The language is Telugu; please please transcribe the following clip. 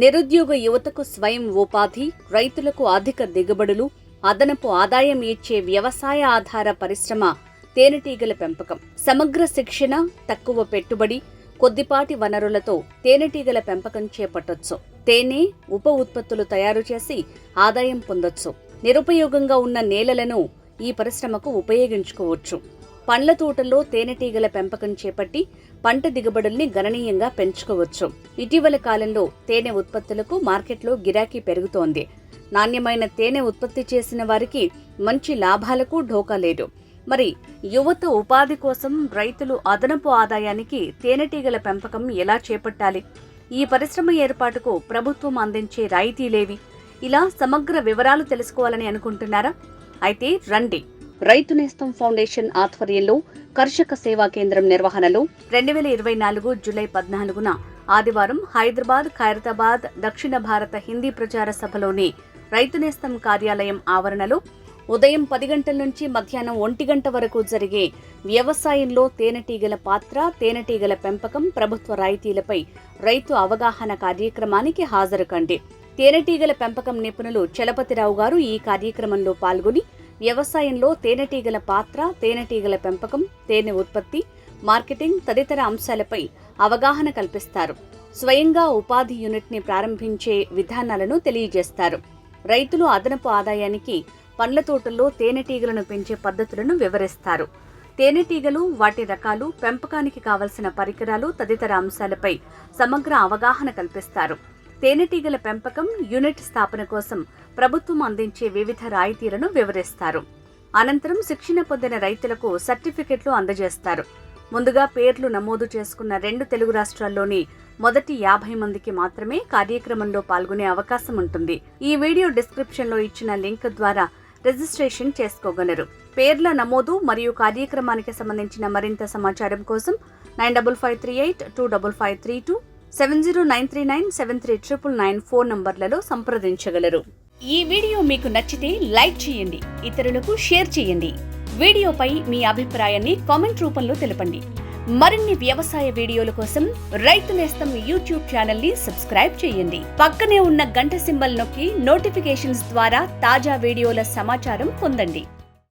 నిరుద్యోగ యువతకు స్వయం ఉపాధి రైతులకు అధిక దిగుబడులు అదనపు ఆదాయం ఇచ్చే వ్యవసాయ ఆధార పరిశ్రమ తేనెటీగల పెంపకం. సమగ్ర శిక్షణ తక్కువ పెట్టుబడి కొద్దిపాటి వనరులతో తేనెటీగల పెంపకం చేపట్టొచ్చు. తేనె ఉప ఉత్పత్తులు తయారు చేసి ఆదాయం పొందొచ్చు. నిరుపయోగంగా ఉన్న నేలలను ఈ పరిశ్రమకు ఉపయోగించుకోవచ్చు. పండ్ల తోటల్లో తేనెటీగల పెంపకం చేపట్టి పంట దిగుబడుల్ని గణనీయంగా పెంచుకోవచ్చు. ఇటీవల కాలంలో తేనె ఉత్పత్తులకు మార్కెట్లో గిరాకీ పెరుగుతోంది. నాణ్యమైన తేనె ఉత్పత్తి చేసిన వారికి మంచి లాభాలకు ఢోకా లేదు. మరి యువత ఉపాధి కోసం రైతులు అదనపు ఆదాయానికి తేనెటీగల పెంపకం ఎలా చేపట్టాలి? ఈ పరిశ్రమ ఏర్పాటుకు ప్రభుత్వం అందించే రాయితీలేవి? ఇలా సమగ్ర వివరాలు తెలుసుకోవాలని అనుకుంటున్నారా? అయితే రండి. రైతు నేస్తం ఫౌండేషన్ ఆధ్వర్యంలో కర్షక సేవా కేంద్రం నిర్వహణలో రెండు వేల ఇరవై నాలుగు జూలై పద్నాలుగున ఆదివారం హైదరాబాద్ ఖైరతాబాద్ దక్షిణ భారత హిందీ ప్రచార సభలోని రైతు నేస్తం కార్యాలయం ఆవరణలో ఉదయం పది గంటల నుంచి మధ్యాహ్నం ఒంటి గంట వరకు జరిగే వ్యవసాయంలో తేనెటీగల పాత్ర తేనెటీగల పెంపకం ప్రభుత్వ రాయితీలపై రైతు అవగాహన కార్యక్రమానికి హాజరు కండి. తేనెటీగల పెంపకం నిపుణులు చలపతిరావు గారు ఈ కార్యక్రమంలో పాల్గొని వ్యవసాయంలో తేనెటీగల పాత్ర తేనెటీగల పెంపకం తేనె ఉత్పత్తి మార్కెటింగ్ తదితర అంశాలపై అవగాహన కల్పిస్తారు. స్వయంగా ఉపాధి యూనిట్ని ప్రారంభించే విధానాలను తెలియజేస్తారు. రైతులు అదనపు ఆదాయానికి పండ్ల తోటల్లో తేనెటీగలను పెంచే పద్ధతులను వివరిస్తారు. తేనెటీగలు వాటి రకాలు పెంపకానికి కావలసిన పరికరాలు తదితర అంశాలపై సమగ్ర అవగాహన కల్పిస్తారు. తేనెటీగల పెంపకం యూనిట్ స్థాపన కోసం ప్రభుత్వం అందించే వివిధ రాయితీలను వివరిస్తారు. అనంతరం శిక్షణ పొందిన రైతులకు సర్టిఫికెట్లు అందజేస్తారు. ముందుగా పేర్లు నమోదు చేసుకున్న రెండు తెలుగు రాష్ట్రాల్లోని మొదటి యాభై మందికి మాత్రమే కార్యక్రమంలో పాల్గొనే అవకాశం ఉంటుంది. ఈ వీడియో డిస్క్రిప్షన్లో ఇచ్చిన లింక్ ద్వారా రిజిస్ట్రేషన్ చేసుకోగలరు. పేర్ల నమోదు మరియు కార్యక్రమానికి సంబంధించిన మరింత సమాచారం కోసం nine double five three eight two double five three two seven zero nine three nine seven three triple nine phone నంబర్లలో సంప్రదించగలరు. ఈ వీడియో మీకు నచ్చితే లైక్ చేయండి ఇతరులకు షేర్ చేయండి. వీడియోపై మీ అభిప్రాయాన్ని కామెంట్ రూపంలో తెలపండి. మరిన్ని వ్యవసాయ వీడియోల కోసం రైతు నేస్తం యూట్యూబ్ ఛానల్ని సబ్స్క్రైబ్ చేయండి. పక్కనే ఉన్న గంట సింబల్ నొక్కి నోటిఫికేషన్స్ ద్వారా తాజా వీడియోల సమాచారం పొందండి.